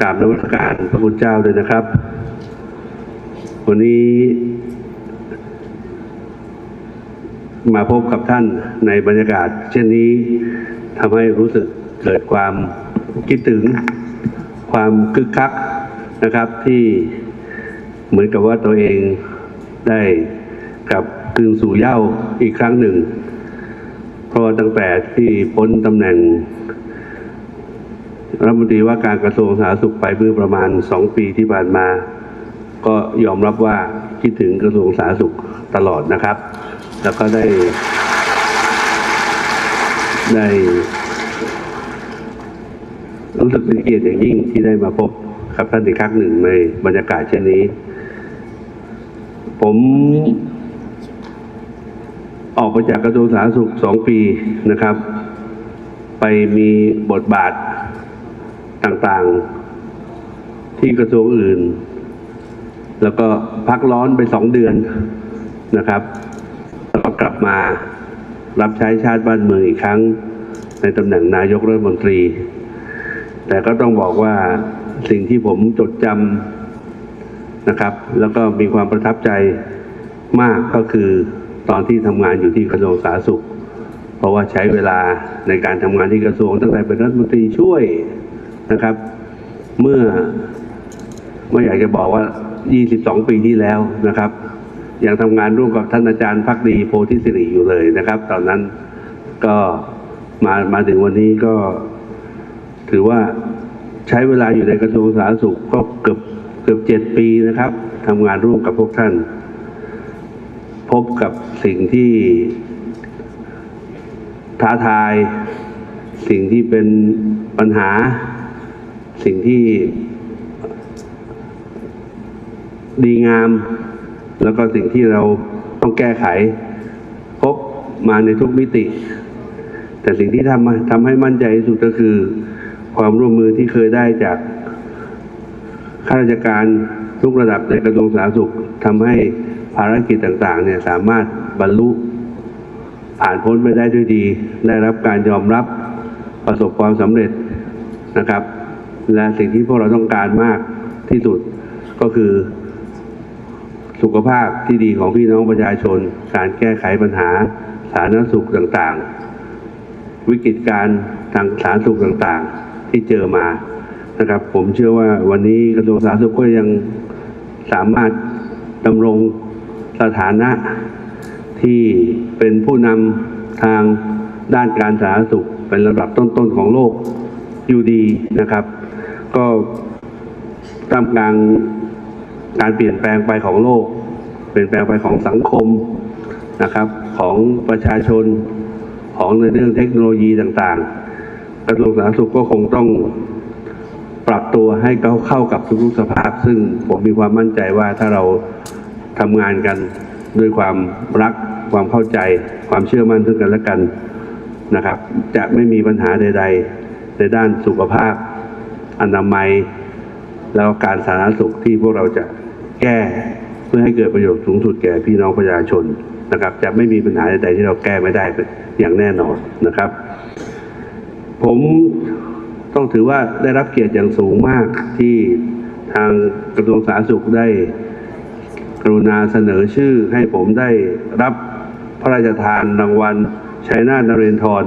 กราบนมัสการพระคุณเจ้าด้วยนะครับ วันนี้มาพบกับท่านในบรรยากาศ เช่นนี้ทำให้รู้สึกเกิดความคิดถึงความคึกคักนะครับที่เหมือนกับว่าตัวเองได้กลับคืนสู่เย้าอีกครั้งหนึ่ง เพราะตั้งแต่ที่พ้นตำแหน่ง รัฐมนตรีว่าการกระทรวงสาธารณสุขไปเมื่อประมาณสองปีที่ผ่านมา ก็ยอมรับว่าคิดถึงกระทรวงสาธารณสุขตลอดนะครับ แล้วก็ได้ ได้รู้สึกเป็นเกียรติอย่างยิ่งที่ได้มาพบกับท่านอีกครั้งหนึ่งในบรรยากาศเช่นนี้ ผมออกไปจากกระทรวงสาธารณสุขสองปีนะครับ ไปมีบทบาท ต่างๆ ที่กระทรวงอื่น แล้วก็พักร้อนไปสองเดือนนะครับแล้วก็กลับมารับใช้ชาติบ้านเมืองอีกครั้ง ในตำแหน่งนายกรัฐมนตรี แต่ก็ต้องบอกว่าสิ่งที่ผมจดจำนะครับ แล้วก็มีความประทับใจมากก็คือตอนที่ทำงานอยู่ที่กระทรวงสาธารณสุข เพราะว่าใช้เวลาในการทำงานที่กระทรวงตั้งแต่เป็นรัฐมนตรีช่วย นะครับ เมื่อไม่อยากจะบอกว่า 22 ปีที่แล้วนะครับ ยังทำงานร่วมกับท่านอาจารย์พักดีโพธิสิริอยู่เลยนะครับ ตอนนั้นก็มามาถึงวันนี้ก็ถือว่าใช้เวลาอยู่ในกระทรวงสาธารณสุขก็เกือบเกือบเจ็ดปีนะครับทำงานร่วมกับพวกท่าน พบกับสิ่งที่ท้าทาย สิ่งที่เป็นปัญหา สิ่งที่ดีงาม แล้วก็สิ่งที่เราต้องแก้ไข พบมาในทุกมิติ แต่สิ่งที่ทำมาทำให้มั่นใจที่สุดก็คือ ความร่วมมือที่เคยได้จากข้าราชการทุกระดับในกระทรวงสาธารณสุขทำให้ภารกิจต่าง ๆ เนี่ยสามารถบรรลุผ่านพ้นไปได้ด้วยดี ได้รับการยอมรับประสบความสำเร็จนะครับ และสิ่งที่พวกเราต้องการมากที่สุดก็คือ สุขภาพที่ดีของพี่น้องประชาชน การแก้ไขปัญหาสาธารณสุขต่างๆ วิกฤตการทางสาธารณสุขต่างๆ ที่เจอมานะครับ ผมเชื่อว่าวันนี้กระทรวงสาธารณสุขก็ยังสามารถดำรงสถานะที่เป็นผู้นำทางด้านการสาธารณสุขเป็นระดับต้นๆของโลกอยู่ดีนะครับ ก็ท่ามกลางการเปลี่ยนแปลงไปของโลก เปลี่ยนแปลงไปของสังคมนะครับ ของประชาชนของในเรื่องเทคโนโลยีต่างๆ กระทรวงสาธารณสุขก็คงต้องปรับตัวให้เขาเข้ากับทุกๆสภาพ ซึ่งผมมีความมั่นใจว่าถ้าเราทำงานกันด้วยความรักความเข้าใจ ความเชื่อมั่นซึ่งกันและกันนะครับ จะไม่มีปัญหาใด ๆ ในด้านสุขภาพ อนามัย แล้วการสาธารณสุขที่พวกเราจะแก้เพื่อให้เกิดประโยชน์สูงสุดแก่พี่น้องประชาชนนะครับ จะไม่มีปัญหาใดๆที่เราแก้ไม่ได้อย่างแน่นอนนะครับ ผมต้องถือว่าได้รับเกียรติอย่างสูงมากที่ทางกระทรวงสาธารณสุขได้กรุณาเสนอชื่อให้ผมได้รับพระราชทานรางวัลชัยนาทนเรนทร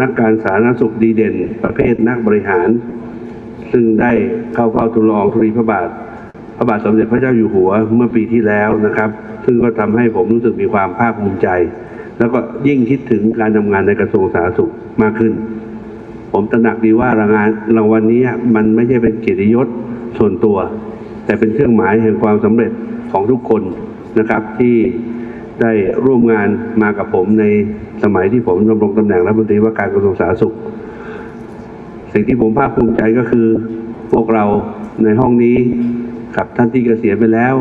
นักการสาธารณสุขดีเด่น ประเภทนักบริหาร ซึ่งได้เข้าเฝ้าทูลละอองธุลีพระบาท พระบาทสมเด็จพระเจ้าอยู่หัวเมื่อปีที่แล้วนะครับ ซึ่งก็ทำให้ผมรู้สึกมีความภาคภูมิใจ แล้วก็ยิ่งคิดถึงการทำงานในกระทรวงสาธารณสุขมากขึ้น ผมตระหนักดีว่ารางงานรางวัลนี้มันไม่ใช่เป็นเกียรติยศส่วนตัว แต่เป็นเครื่องหมายแห่งความสำเร็จของทุกคนนะครับที่ได้ร่วมงานมากับผมในสมัยที่ผมดำรงตำแหน่งรัฐมนตรีว่าการกระทรวงสาธารณสุข สิ่งที่ผมภาคภูมิใจก็คือพวกเราในห้องนี้กับท่านที่เกษียณไปแล้ว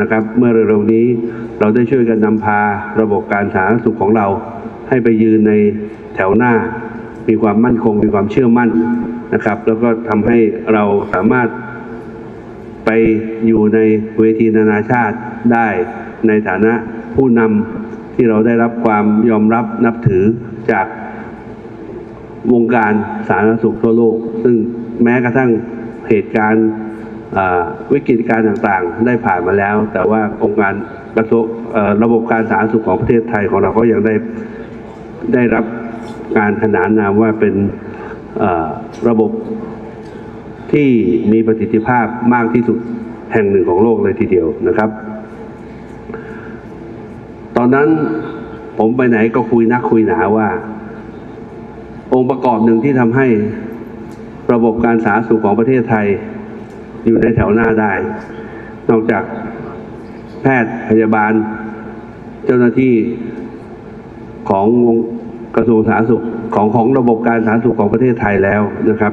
นะครับ เมื่อเร็วๆนี้เราได้ช่วยกันนำพาระบบการสาธารณสุขของเรา ให้ไปยืนในแถวหน้า มีความมั่นคงมีความเชื่อมั่นนะครับ แล้วก็ทำให้เราสามารถไปอยู่ในเวทีนานาชาติได้ในฐานะผู้นำที่เราได้รับความยอมรับนับถือจาก วงการสาธารณสุขทั่วโลก ซึ่งแม้กระทั่งเหตุการณ์วิกฤตการณ์ต่างๆ ได้ผ่านมาแล้ว แต่ว่าองค์การกระทรวงเอ่อระบบการสาธารณสุขของประเทศไทยของเราก็ยังได้ได้รับการขนานนามว่าเป็นระบบที่มีประสิทธิภาพมากที่สุดแห่งหนึ่งของโลกเลยทีเดียวนะครับ ตอนนั้นผมไปไหนก็คุยนักคุยหนาว่า องค์ประกอบหนึ่งที่ทำให้ระบบการสาธารณสุขของประเทศไทย อยู่ในแถวหน้าได้ นอกจากแพทย์พยาบาล เจ้าหน้าที่ของวงกระทรวงสาธารณสุขของของระบบการสาธารณสุขของประเทศไทยแล้วนะครับ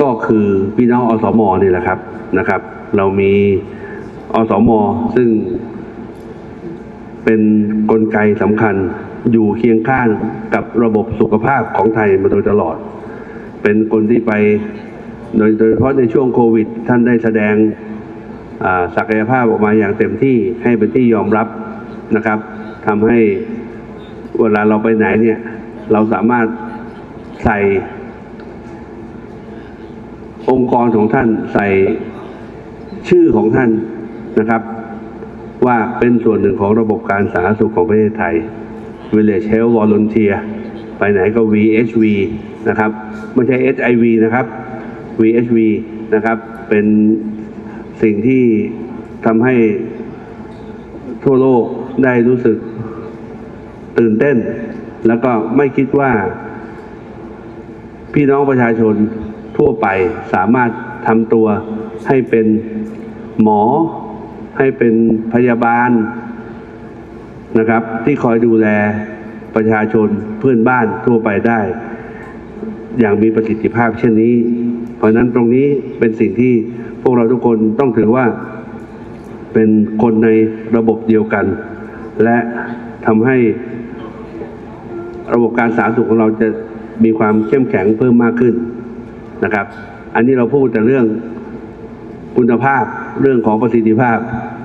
ก็คือพี่น้องอสมนี่แหละครับนะครับ เรามีอสมซึ่งเป็นนกลไกสำคัญ อยู่เคียงข้างกับระบบสุขภาพของไทยมาโดยตลอด เป็นคนที่ไปโดยโดยเฉพาะในช่วงโควิด ท่านได้แสดงศักยภาพออกมาอย่างเต็มที่ให้เป็นที่ยอมรับนะครับทำให้เวลาเราไปไหนเนี่ย เราสามารถใส่องค์กรของท่านใส่ชื่อของท่านนะครับ ว่าเป็นส่วนหนึ่งของระบบการสาธารณสุขของประเทศไทย Village Health Volunteer ไปไหนก็ VHV นะครับ ไม่ใช่ HIV นะครับ VHV นะครับ เป็นสิ่งที่ทำให้ทั่วโลกได้รู้สึกตื่นเต้น แล้วก็ไม่คิดว่า พี่น้องประชาชนทั่วไปสามารถทำตัวให้เป็นหมอ ให้เป็นพยาบาล นะครับ ที่คอยดูแลประชาชนเพื่อนบ้านทั่วไปได้ อย่างมีประสิทธิภาพเช่นนี้ เพราะนั้นตรงนี้เป็นสิ่งที่พวกเราทุกคนต้องถือว่าเป็นคนในระบบเดียวกัน และทำให้ระบบการสาธารณสุขของเราจะมีความเข้มแข็งเพิ่มมากขึ้นนะครับ อันนี้เราพูดแต่เรื่องคุณภาพเรื่องของประสิทธิภาพ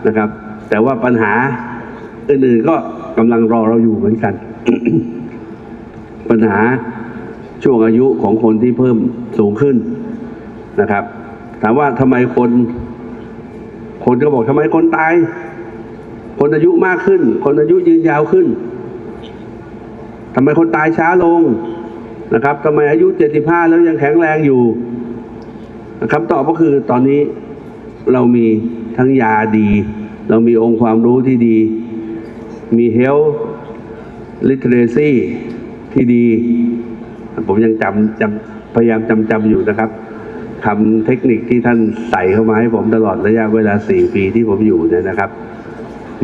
นะครับ แต่ว่าปัญหา อื่นๆก็กำลังรอเราอยู่เหมือนกัน ปัญหาช่วงอายุของคนที่เพิ่มสูงขึ้นนะครับ ถามว่าทำไมคน คนก็บอกทำไมคนตาย คนอายุมากขึ้น คนอายุยืนยาวขึ้นทำไมคนตายช้าลงนะครับทำไมอายุ 75 แล้วยังแข็งแรงอยู่นะครับตอบก็คือตอนนี้เรามีทั้งยาดี เรามีองค์ความรู้ที่ดี มี health literacy ที่ดี ผมยังจำจำพยายามจำจำอยู่นะครับคำเทคนิคที่ท่านใส่เข้ามาให้ผมตลอดระยะเวลา 4 ปีที่ผมอยู่เนี่ยนะครับ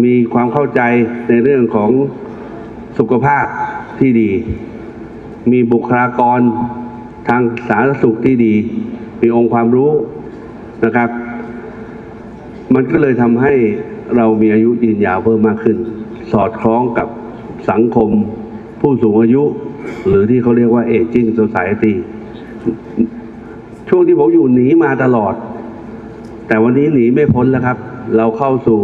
มีความเข้าใจในเรื่องของสุขภาพที่ดี มีบุคลากรทางสาธารณสุขที่ดี มีองค์ความรู้นะครับ มันก็เลยทำให้เรามีอายุยืนยาวเพิ่มมากขึ้น อดคล้องกับสังคมผู้สูงอายุ หรือที่เขาเรียกว่า aging society ช่วงที่ผมอยู่หนีมาตลอด แต่วันนี้หนีไม่พ้นแล้วครับ เราเข้าสู่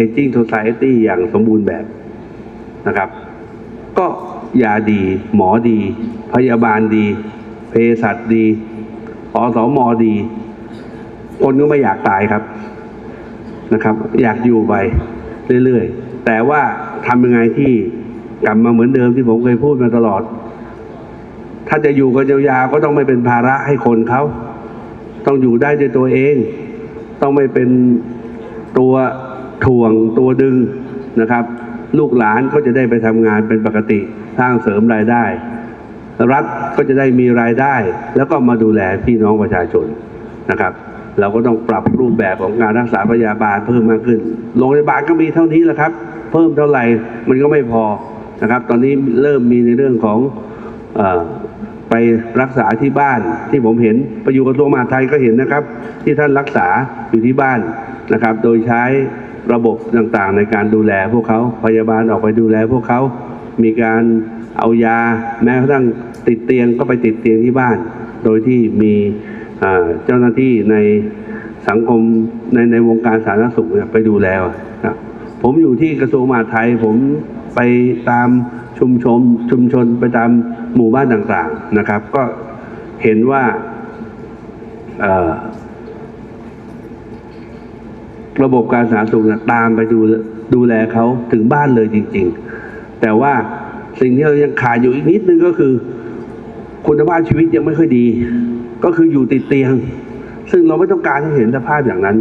aging society อย่างสมบูรณ์แบบนะครับ ก็ยาดี หมอดี พยาบาลดี เภสัชดีอสมดี คนก็ไม่อยากตายครับนะครับ อยากอยู่ไปเรื่อยๆ แต่ว่าทำยังไงที่กลับมาเหมือนเดิมที่ผมเคยพูดมาตลอด ถ้าจะอยู่กันยาวๆก็ต้องไม่เป็นภาระให้คนเขา ต้องอยู่ได้ด้วยตัวเอง ต้องไม่เป็นตัวถ่วงตัวดึงนะครับ ลูกหลานก็จะได้ไปทำงานเป็นปกติสร้างเสริมรายได้ รัฐก็จะได้มีรายได้ แล้วก็มาดูแลพี่น้องประชาชนนะครับ เราก็ต้องปรับรูปแบบของการรักษาพยาบาลเพิ่มมากขึ้น โรงพยาบาลก็มีเท่านี้แหละครับ เพิ่มเท่าไหร่มันก็ไม่พอนะครับ ตอนนี้เริ่มมีในเรื่องของอไปรักษาที่บ้านที่ผมเห็นไปอยู่กระทรวงมหาดไทยก็เห็นนะครับ ที่ท่านรักษาอยู่ที่บ้านนะครับ โดยใช้ระบบต่างๆ ในการดูแลพวกเขาพยาบาลออกไปดูแลพวกเขา มีการเอายา แม้กระทั่งติดเตียงก็ไปติดเตียงที่บ้าน โดยที่มี เจ้าหน้าที่ในสังคมในในวงการสาธารณสุขเนี่ยไปดูแลนะผมอยู่ที่กระทรวงมหาดไทย ผมไปตามชุมชนชุมชนไปตามหมู่บ้านต่างๆนะครับ ก็เห็นว่าระบบการสาธารณสุขตามไปดูดูแลเขาถึงบ้านเลยจริง ๆ แต่ว่าสิ่งที่เรายังขาดอยู่อีกนิดนึงก็คือ คุณภาพชีวิตยังไม่ค่อยดี ก็คืออยู่ติดเตียง ซึ่งเราไม่ต้องการให้เห็นสภาพอย่างนั้น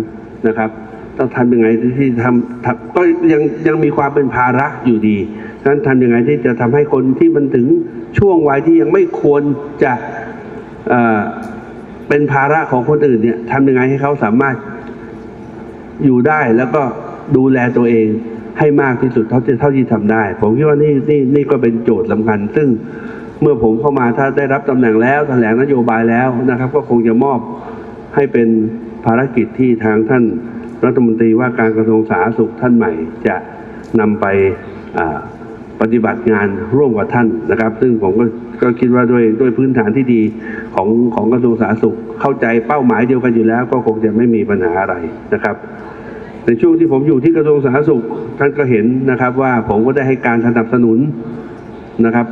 นะครับต้องทำยังไงที่ทำทำก็ยังยังมีความเป็นภาระอยู่ดีฉะนั้นทำยังไงที่จะทำให้คนที่มันถึงช่วงวัยที่ยังไม่ควรจะเเป็นภาระของคนอื่นเนี่ยทำยังไงให้เขาสามารถอยู่ได้แล้วก็ดูแลตัวเองให้มากที่สุดเท่าที่เท่าที่ทำได้ ผมคิดว่านี่นี่นี่ก็เป็นโจทย์สำคัญ ซึ่ง เมื่อผมเข้ามาถ้าได้รับตำแหน่งแล้วแถลงนโยบายแล้วนะครับ ก็คงจะมอบให้เป็นภารกิจที่ทางท่านรัฐมนตรีว่าการกระทรวงสาธารณสุขท่านใหม่ จะนำไปปฏิบัติงานร่วมกับท่านนะครับ ซึ่งผมก็ก็คิดว่าด้วยด้วยพื้นฐานที่ดีของของกระทรวงสาธารณสุขเข้าใจเป้าหมายเดียวกันอยู่แล้ว ก็คงจะไม่มีปัญหาอะไรนะครับ ในช่วงที่ผมอยู่ที่กระทรวงสาธารณสุขท่านก็เห็นนะครับ ว่าผมก็ได้ให้การสนับสนุนนะครับ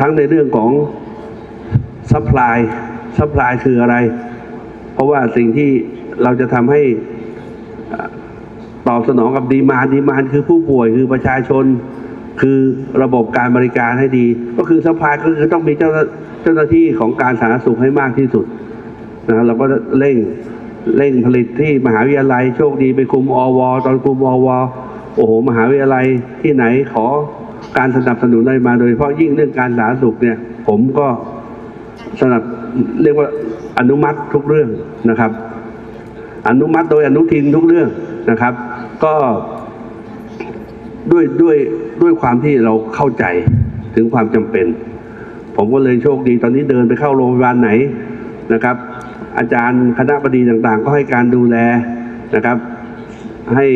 ทั้งในเรื่องของซัพพลายซัพพลายคืออะไร เพราะว่าสิ่งที่เราจะทำให้ตอบสนองกับดีมานดีมานคือผู้ป่วยคือประชาชน คือระบบการบริการให้ดี ก็คือซัพพลายก็คือต้องมีเจ้าหน้าเจ้าหน้าที่ของการสาธารณสุขให้มากที่สุดนะเราก็เร่งเร่งผลิตที่มหาวิทยาลัยโชคดีไปคุมอว ตอนคุมอว โอ้โห มหาวิทยาลัยที่ไหนขอ การสนับสนุนได้มาโดยเฉพาะยิ่งเรื่องการสาธารณสุขเนี่ยผมก็สนับเรียกว่าอนุมัติทุกเรื่องนะครับ อนุมัติโดยอนุทินทุกเรื่องนะครับ ก็ด้วยด้วยด้วยความที่เราเข้าใจถึงความจำเป็น ผมก็เลยโชคดีตอนนี้เดินไปเข้าโรงพยาบาลไหนนะครับ อาจารย์คณะบดีต่างๆ ก็ให้การดูแลนะครับ ให้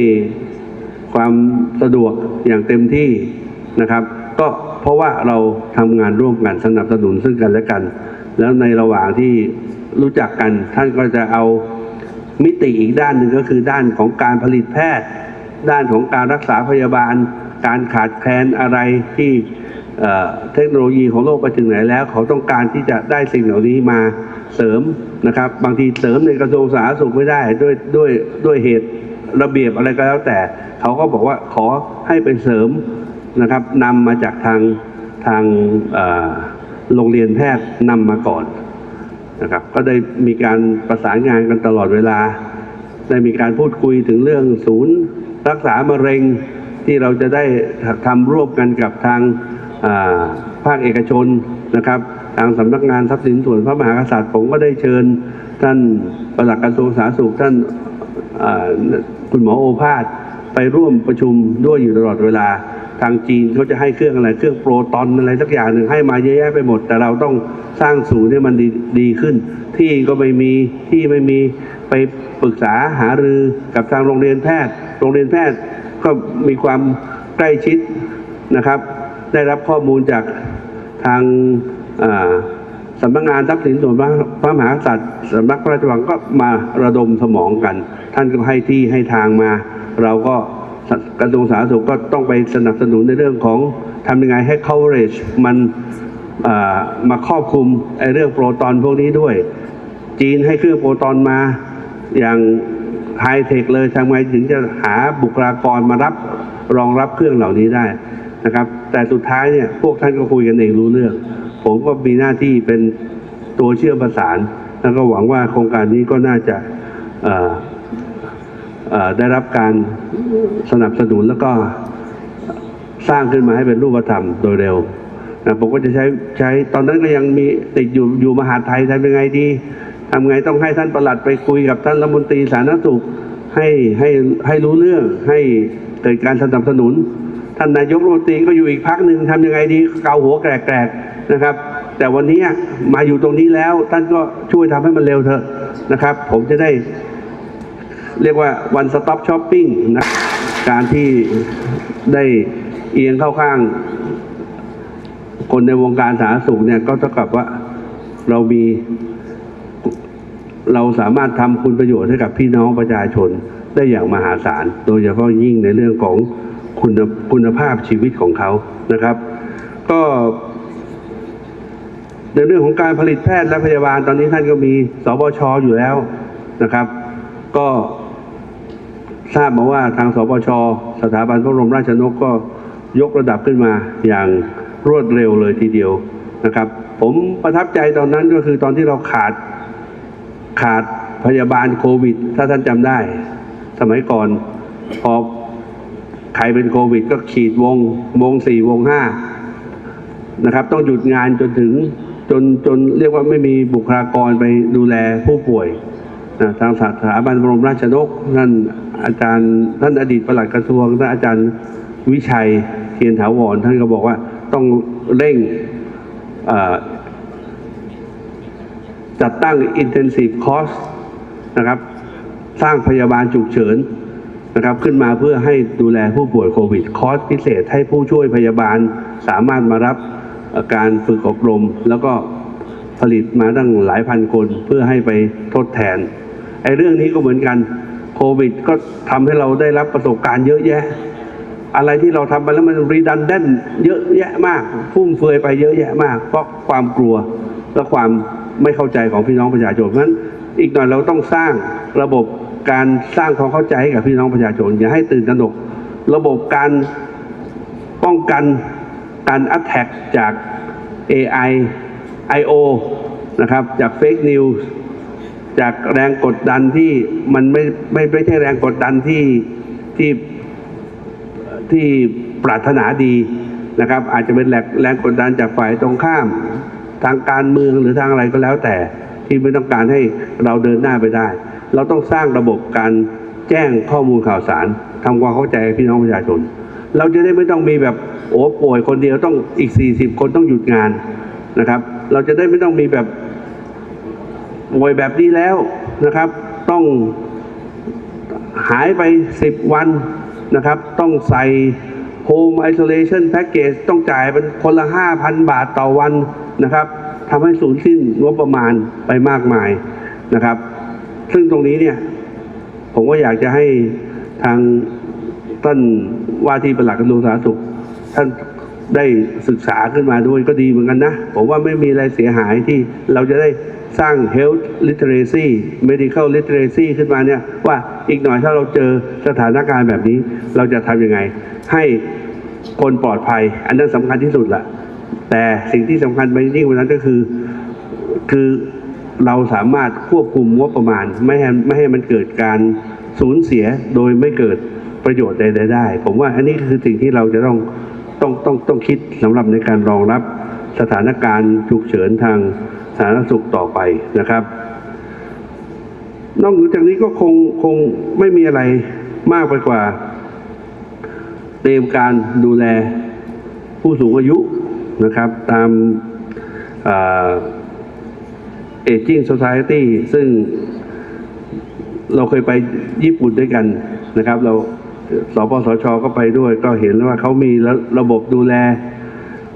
ความสะดวกอย่างเต็มที่ นะครับ ก็เพราะว่าเราทำงานร่วมกันสนับสนุนซึ่งกันและกัน แล้วในระหว่างที่รู้จักกันท่านก็จะเอามิติอีกด้านหนึ่งก็คือด้านของการผลิตแพทย์ ด้านของการรักษาพยาบาล การขาดแคลนอะไรที่เอ่อเทคโนโลยีของโลกไปถึงไหนแล้ว เขาต้องการที่จะได้สิ่งเหล่านี้มาเสริมนะครับ บางทีเสริมในกระทรวงสาธารณสุขไม่ได้ด้วยด้วยด้วยเหตุระเบียบอะไรก็แล้วแต่ เขาก็บอกว่าขอให้ไปเสริม นะครับนำมาจากทางทางโรงเรียนแพทย์นำมาก่อนนะครับก็ได้มีการประสานงานกันตลอดเวลา ได้มีการพูดคุยถึงเรื่องศูนย์ รักษามะเร็งที่เราจะได้ทำร่วมกันกับทางาภาคเอกชนนะครับ ทางสำนักงานทรัพย์สินส่วนพระมหากษัตริย์ผมก็ได้เชิญ ท่านประหลัดกระทรวงสาธารณสุขท่านาคุณหมอโอภาสไปร่วมประชุมด้วยอยู่ตลอดเวลา ทางจีนเขาจะให้เครื่องอะไรเครื่องโปรตอนอะไรสักอย่างหนึ่งให้มาเยอะแยะไปหมด แต่เราต้องสร้างศูนย์ให้มันดีดีขึ้น ที่ก็ไม่มีที่ไม่มีไปปรึกษาหารือกับทางโรงเรียนแพทย์ โรงเรียนแพทย์ก็มีความใกล้ชิดนะครับ ได้รับข้อมูลจากทางสำนักงานทรัพย์สินส่วนพระมหากษัตริย์สำนักพระราชวังก็มาระดมสมองกัน ท่านก็ให้ที่ให้ทางมา เราก็ กระทรวงสาธารณสุขก็ต้องไปสนับสนุนในเรื่องของทำยังไงให้ coverage มันมาครอบคลุมไอ้เรื่องโปรตอนพวกนี้ด้วย จีนให้เครื่องโปรตอนมาอย่างไฮเทคเลยทำไงถึงจะหาบุคลากรมารับรองรับเครื่องเหล่านี้ได้นะครับ แต่สุดท้ายเนี่ยพวกท่านก็คุยกันเองรู้เรื่อง ผมก็มีหน้าที่เป็นตัวเชื่อมประสาน แล้วก็หวังว่าโครงการนี้ก็น่าจะ ได้รับการสนับสนุนแล้วก็สร้างขึ้นมาให้เป็นรูปธรรมโดยเร็วนะผมก็จะใช้ใช้ตอนนั้นก็ยังมีติดอยู่อยู่มหาดไทยทำยังไงดีทำไงต้องให้ท่านประหลัดไปคุยกับท่านรัฐมนตรีสาธารณสุขให้ให้ให้รู้เรื่องให้เกิดการสนับสนุน ท่านนายกรัฐมนตรีก็อยู่อีกพักหนึ่งทำยังไงดีเกาหัวแกรกๆนะครับ แต่วันนี้มาอยู่ตรงนี้แล้วท่านก็ช่วยทำให้มันเร็วเถอะนะครับ ผมจะได้ เรียกว่า one stop shopping นะการที่ได้เอียงเข้าข้าง คนในวงการสาธารณสุขเนี่ยก็เท่ากับว่าเรามีเราสามารถทำคุณประโยชน์ให้กับพี่น้องประชาชนได้อย่างมหาศาล โดยเฉพาะยิ่งในเรื่องของคุณคุณภาพชีวิตของเขานะครับ ก็ ในเรื่องของการผลิตแพทย์และพยาบาลตอนนี้ท่านก็มีสบชอยู่แล้วนะครับ ก็ ทราบมาว่าทางสบชสถาบันพระบรมราชชนกก็ยกระดับขึ้นมาอย่างรวดเร็วเลยทีเดียวนะครับ ผมประทับใจตอนนั้นก็คือตอนที่เราขาดขาดพยาบาลโควิด ถ้าท่านจำได้ สมัยก่อนพอใครเป็นโควิด ก็ขีดวงวงสี่วงห้านะครับ ต้องหยุดงานจนถึงจนจนเรียกว่าไม่มีบุคลากรไปดูแลผู้ป่วยนะทางสถาบันบรมราชนกท่น อาจารย์ท่านอดีตประหลัดกระทรวงท่านอาจารย์วิชัยเทียนถาวรท่านก็บอกว่าต้องเร่งจัดตั้ง intensive course นะครับ สร้างพยาบาลฉุกเฉินนะครับ ขึ้นมาเพื่อให้ดูแลผู้ป่วยโควิด คอร์สพิเศษให้ผู้ช่วยพยาบาลสามารถมารับอ่อการฝึกอบรม แล้วก็ผลิตมาตั้งหลายพันคนเพื่อให้ไปทดแทนไอ้เรื่องนี้ก็เหมือนกัน โควิด ก็ทำให้เราได้รับประสบการณ์เยอะแยะ อะไรที่เราทำไปแล้วมันรีดันแดนเยอะแยะมากฟุ่มเฟือยไปเยอะแยะมาก เพราะความกลัวและความไม่เข้าใจของพี่น้องประชาชนเพราะฉะนั้นอีกหน่อยเราต้องสร้างระบบการสร้างความเข้าใจให้กับพี่น้องประชาชนอย่าให้ตื่นตระหนก ระบบการป้องกันการอั t แทกจาก AI IO นะครับจากเฟกนิวส์ จากแรงกดดันที่มันไม่ไม่ไม่ใช่แรงกดดันที่ที่ที่ปรารถนาดีนะครับ อาจจะเป็นแรงแรงกดดันจากฝ่ายตรงข้าม ทางการเมืองหรือทางอะไรก็แล้วแต่ที่ไม่ต้องการให้เราเดินหน้าไปได้ เราต้องสร้างระบบการแจ้งข้อมูลข่าวสารทำความเข้าใจให้พี่น้องประชาชน เราจะได้ไม่ต้องมีแบบโอ้ป่วยคนเดียวต้องอีก 40 คนต้องหยุดงานนะครับ เราจะได้ไม่ต้องมีแบบ ป่วยแบบนี้แล้วนะครับ ต้องหายไป 10 วันนะครับ ต้องใส่ Home Isolation Package ต้องจ่ายเป็นคนละ 5,000 บาทต่อวันนะครับทำให้สูญสิ้นงบประมาณไปมากมายนะครับ ซึ่งตรงนี้เนี่ย ผมก็อยากจะให้ทางท่านว่าที่ปลัดกระทรวงสาธารณสุขท่าน ได้ศึกษาขึ้นมาด้วยก็ดีเหมือนกันนะ ผมว่าไม่มีอะไรเสียหายที่เราจะได้สร้าง health literacy medical literacy ขึ้นมาเนี่ย ว่าอีกหน่อยถ้าเราเจอสถานการณ์แบบนี้ เราจะทำยังไง ให้คนปลอดภัย อันนั้นสำคัญที่สุดละแต่สิ่งที่สำคัญไปยิ่งกว่านั้นก็คือ คือเราสามารถควบคุมงบประมาณ ไม่ให้ไม่ให้มันเกิดการสูญเสียโดยไม่เกิดประโยชน์ใดๆได้ ผมว่าอันนี้คือสิ่งที่เราจะต้อง ต้องต้องต้องคิดสำหรับในการรองรับสถานการณ์ฉุกเฉินทางสาธารณสุขต่อไปนะครับ นอกจากนี้ก็คงคงไม่มีอะไรมากไปกว่า เตรียมการดูแลผู้สูงอายุนะครับ ตามเอจิ้ง society ซึ่งเราเคยไปญี่ปุ่นด้วยกันนะครับ เรา สปสชก็ไปด้วย ก็เห็นว่าเขามีระระบบดูแล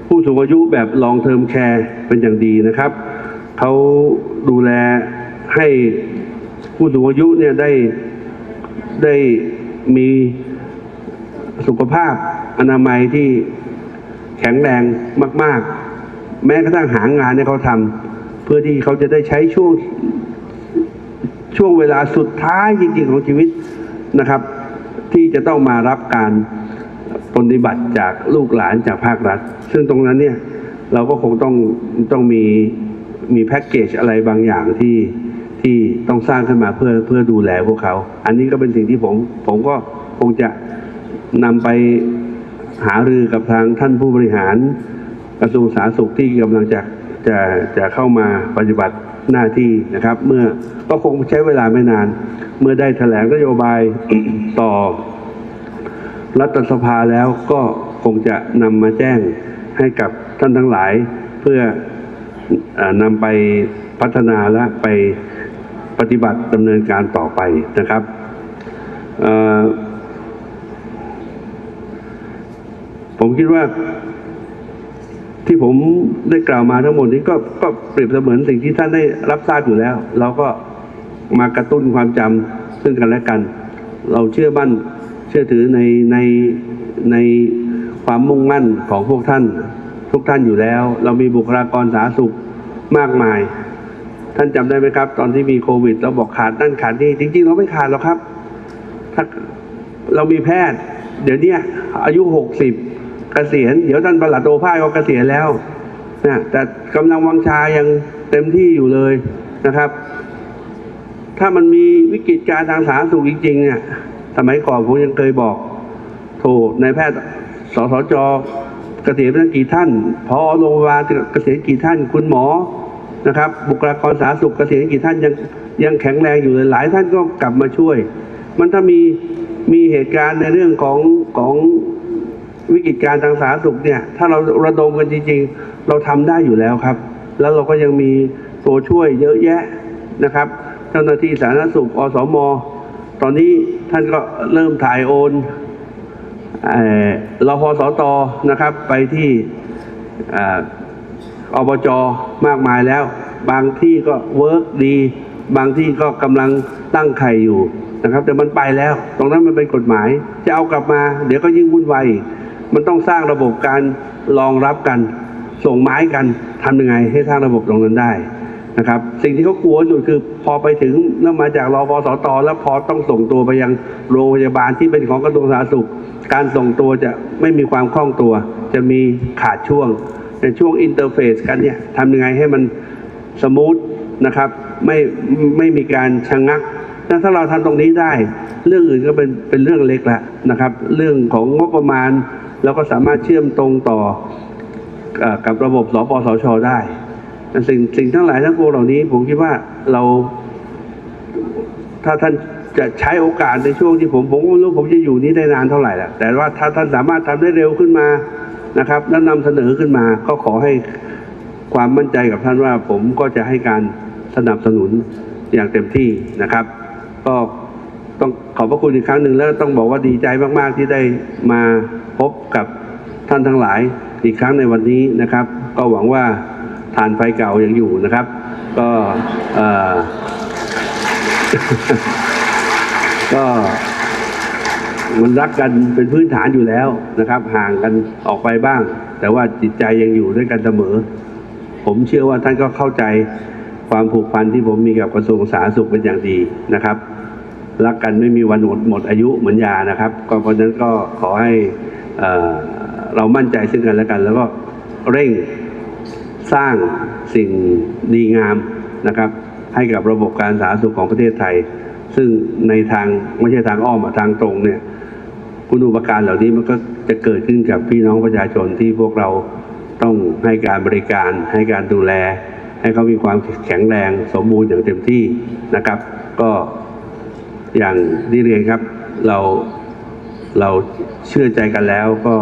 ผู้สูงอายุแบบ long term care เป็นอย่างดีนะครับ เขาดูแลให้ผู้สูงอายุเนี่ยได้ได้มีสุขภาพอนามัยที่แข็งแรงมาก ๆ แม้กระทั่งหางานเนี่ยเขาทำเพื่อที่เขาจะได้ใช้ช่วงช่วงเวลาสุดท้ายจริง ๆ ของชีวิตนะครับ ที่จะต้องมารับการปฏิบัติจากลูกหลานจากภาครัฐ ซึ่งตรงนั้นเนี่ยเราก็คงต้องต้องมีมีแพ็กเกจอะไรบางอย่างที่ที่ต้องสร้างขึ้นมาเพื่อเพื่อดูแลพวกเขา อันนี้ก็เป็นสิ่งที่ผมผมก็คงจะนำไปหารือกับทางท่านผู้บริหารกระทรวงสาธารณสุขที่กำลังจะจะจะเข้ามาปฏิบัติ หน้าที่นะครับ เมื่อก็คงใช้เวลาไม่นาน เมื่อได้แถลงนโยบายต่อ รัฐสภาแล้วก็คงจะนำมาแจ้งให้กับท่านทั้งหลาย เพื่ออนำไปพัฒนาและไปปฏิบัติดำเนินการต่อไปนะครับผมคิดว่า ที่ผมได้กล่าวมาทั้งหมดนี้ก็ก็เปรียบเสมือนสิ่งที่ท่านได้รับทราบอยู่แล้ว เราก็มากระตุ้นความจำซึ่งกันและกัน เราเชื่อมั่นเชื่อถือในในในความมุ่งมั่นของพวกท่าน ทุกท่านอยู่แล้ว เรามีบุคลากรสาธารณสุขมากมาย ท่านจำได้ไหมครับ ตอนที่มีโควิด เราบอกขาดนั่นขาดนี่จริง ๆ เราไม่ขาดหรอกครับ ถ้าเรามีแพทย์ เดี๋ยวนี้อายุหกสิบ เกษียณเดี๋ยวท่านประหลัดโอภาสก็เกษียณแล้วนะแต่กำลังวังชายังเต็มที่อยู่เลยนะครับ ถ้ามันมีวิกฤตการทางสาธารณสุขจริงๆเนี่ยสมัยก่อนผมยังเคยบอกโทนายแพทย์สสจเกษียณไปกี่ท่านพอโรงพยาบาลเกษียณกี่ท่านคุณหมอนะครับ บุคลากรสาธารณสุขเกษียณกี่ท่านยังยังแข็งแรงอยู่เลยหลายท่านก็กลับมาช่วย มันถ้ามีมีเหตุการณ์ในเรื่องของของ วิกฤตการณ์ทางสาธารณสุขเนี่ย ถ้าเราระดมกันจริง ๆ เราทำได้อยู่แล้วครับ แล้วเราก็ยังมีตัวช่วยเยอะแยะนะครับ เจ้าหน้าที่สาธารณสุข อสม ตอนนี้ท่านก็เริ่มถ่ายโอนเอ่อสตนะครับ ไปที่ออบจมากมายแล้ว บางที่ก็เวิร์กดี บางที่ก็กำลังตั้งไข่อยู่นะครับ แต่มันไปแล้ว ตรงนั้นมันเป็นกฎหมาย จะเอากลับมา เดี๋ยวก็ยิ่งวุ่นวาย มันต้องสร้างระบบการรองรับกัน ส่งไม้กันทำยังไงให้สร้างระบบตรงนั้นได้นะครับ สิ่งที่เขากลัวอยู่คือพอไปถึงแล้วมาจากรอพสตอแล้วพอต้องส่งตัวไปยังโรงพยาบาลที่เป็นของกระทรวงสาธารณสุข การส่งตัวจะไม่มีความคล่องตัว จะมีขาดช่วงในช่วงอินเทอร์เฟซกันเนี่ยทำยังไงให้มันสมูทนะครับไม่ไม่มีการชะงงักถ้าเราทำตรงนี้ได้ เรื่องอื่นก็เป็นเป็นเรื่องเล็กละนะครับ เรื่องของงบประมาณ เราก็สามารถเชื่อมตรงต่ออกับระบบสปสชได้สิ่งสิ่งทั้งหลายทั้งปวงเหล่านี้ ผมคิดว่าเรา ถ้าท่านจะใช้โอกาสในช่วงที่ผมผมก็ไม่รู้ผมจะอยู่นี้ได้นานเท่าไหร่แหละแต่ว่าถ้าท่านสามารถทำได้เร็วขึ้นมานะครับแล้วนำเสนอขึ้นมาก็ขอให้ความมั่นใจกับท่านว่าผมก็จะให้การสนับสนุนอย่างเต็มที่นะครับ ก็ต้องขอบพระคุณอีกครั้งหนึ่งแล้วต้องบอกว่าดีใจมาก ๆ ที่ได้มา พบกับท่านทั้งหลายอีกครั้งในวันนี้นะครับ ก็หวังว่าทานไฟเก่ายังอยู่นะครับ ก็เออก็มันรักกันเป็นพื้นฐานอยู่แล้วนะครับ ห่างกันออกไปบ้าง แต่ว่าจิตใจยังอยู่ด้วยกันเสมอ ผมเชื่อว่าท่านก็เข้าใจความผูกพันที่ผมมีกับกระทรวงสาธารณสุขเป็นอย่างดีนะครับ รักกันไม่มีวันหมดหมดอายุเหมือนยานะครับ ก็เพราะฉะนั้นก็ขอให้ เรามั่นใจซึ่งกันและกัน แล้วก็เร่งสร้างสิ่งดีงามนะครับ ให้กับระบบการสาธารณสุขของประเทศไทย ซึ่งในทางไม่ใช่ทางอ้อมทางตรงเนี่ยคุณอุปการเหล่านี้มันก็จะเกิดขึ้นกับพี่น้องประชาชนที่พวกเราต้องให้การบริการ ให้การดูแล ให้เขามีความแข็งแรงสมบูรณ์อย่างเต็มที่นะครับ ก็อย่างที่เรียนครับเรา เราเชื่อใจกันแล้วก็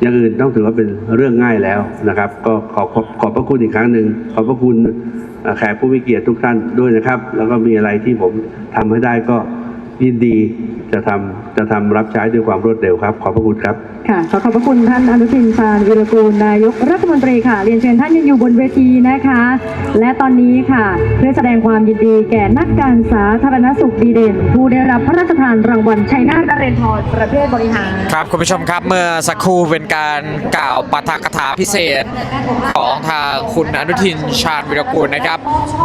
อย่างอื่นต้องถือว่าเป็นเรื่องง่ายแล้วนะครับ ก็ขอขอบขอบพระคุณอีกครั้งหนึ่งขอบพระคุณแขกผู้มีเกียรติทุกท่านด้วยนะครับ แล้วก็มีอะไรที่ผมทำให้ได้ก็ ยินดีจะทำจะทำรับใช้ด้วยความรวดเร็วครับ ขอบพระคุณครับ ค่ะ ขอขอบพระคุณท่านอนุทินชาญวิรกูลนายกรัฐมนตรีค่ะ เรียนเชิญท่านยังอยู่บนเวทีนะคะ และตอนนี้ค่ะ เพื่อแสดงความยินดีแก่นักการสาธารณสุขดีเด่น ผู้ได้รับพระราชทานรางวัลชัยนาทนเรนทรประเภทบริหาร ครับคุณผู้ชมครับเมื่อสักครู่เป็นการกล่าวปาฐกถาพิเศษ ของทางคุณอนุทินชาญวิรกูลนะครับ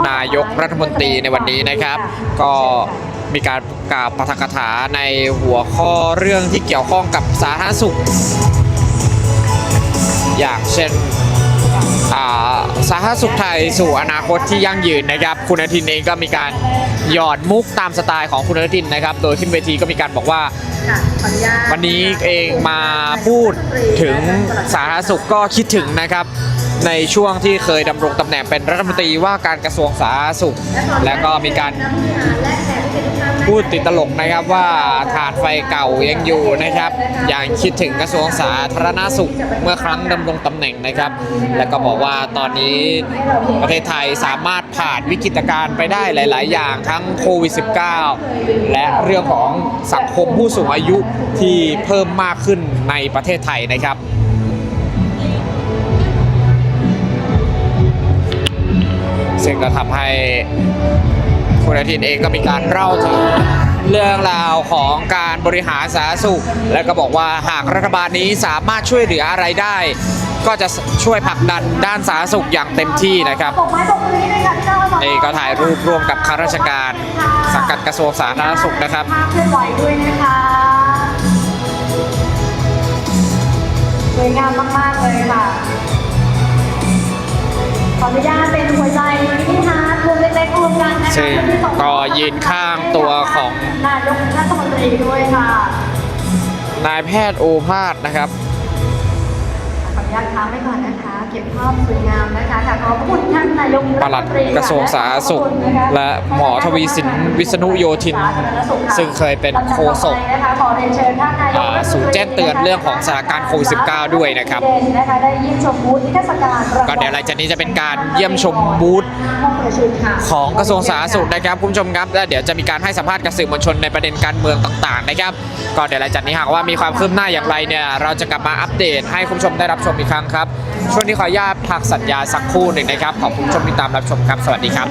นายกรัฐมนตรีในวันนี้นะครับ ก็ มีการกล่าวปาฐกถาในหัวข้อเรื่องที่เกี่ยวข้องกับสาธารณสุข อย่างเช่นอ่าสาธารณสุขไทยสู่อนาคตที่ยั่งยืนนะครับ คุณอนุทินเองก็มีการหยอดมุกตามสไตล์ของคุณอนุทินนะครับ โดยขึ้นเวทีก็มีการบอกว่า วันนี้เองมาพูดถึงสาธารณสุขก็คิดถึงนะครับ ในช่วงที่เคยดำรงตำแหน่งเป็นรัฐมนตรีว่าการกระทรวงสาธารณสุข และก็มีการพูดติดตลกนะครับว่าถาดไฟเก่ายังอยู่นะครับ อย่างคิดถึงกระทรวงสาธารณสุขเมื่อครั้งดำรงตำแหน่งนะครับ และก็บอกว่าตอนนี้ประเทศไทยสามารถผ่านวิกฤตการณ์ไปได้หลาย ๆ อย่างทั้งโควิด -19 และเรื่องของสังคมผู้สูงอายุที่เพิ่มมากขึ้นในประเทศไทยนะครับ ซึ่งก็ทำให้คุณอาทิตย์เองก็มีการเล่าถึงเรื่องราวของการบริหารสาธารณสุข และก็บอกว่าหากรัฐบาลนี้สามารถช่วยเหลืออะไรได้ ก็จะช่วยผลักดันด้านสาธารณสุขอย่างเต็มที่นะครับเลยค่ะพี่น้องนี่ก็ถ่ายรูปร่วมกับข้าราชการสังกัดกระทรวงสาธารณสุขนะครับเคลื่อนไหวด้วยนะคะสวยงามมากๆเลยค่ะ ขออนุญาตเป็นหัวใจที่ฮาร์ดรวมเล็กๆรวมกันนะคะซึ่งก็ยืนข้างตัวของนายกรัฐมนตรีด้วยค่ะ นายแพทย์โอภาสนะครับ ขออนุญาตค้างไว้ก่อนนะคะ เก็บภาพสวยงามนะคะค่ะขอบพระคุณท่านนายกปลัดกระทรวงสาธารณสุข และหมอทวีสินวิษณุโยธิน ซึ่งเคยเป็นโฆษกนะคะขอเรียนเชิญท่านนายกอ่าศูนย์แจ้งเตือนเรื่องของสถานการณ์โควิด 19 ด้วยนะครับนะคะได้เยี่ยมชมบูธนิทรรศการก็เดี๋ยวหลังจากนี้จะเป็นการเยี่ยมชมบูธห้องประชุมค่ะของกระทรวงสาธารณสุขนะครับคุณผู้ชมครับและเดี๋ยวจะมีการให้สัมภาษณ์กับสื่อมวลชนในประเด็นการเมืองต่าง ๆ นะครับ ก็เดี๋ยวหลังจากนี้หากว่ามีความคืบหน้าอย่างไรเนี่ยเราจะกลับมาอัปเดตให้คุณผู้ชมได้รับชมอีกครั้งครับ ช่วงนี้ขออนุญาตพักสัญญาสักครู่หนึ่งนะครับขอบคุณผู้ชมที่ตามรับชมครับ สวัสดีครับ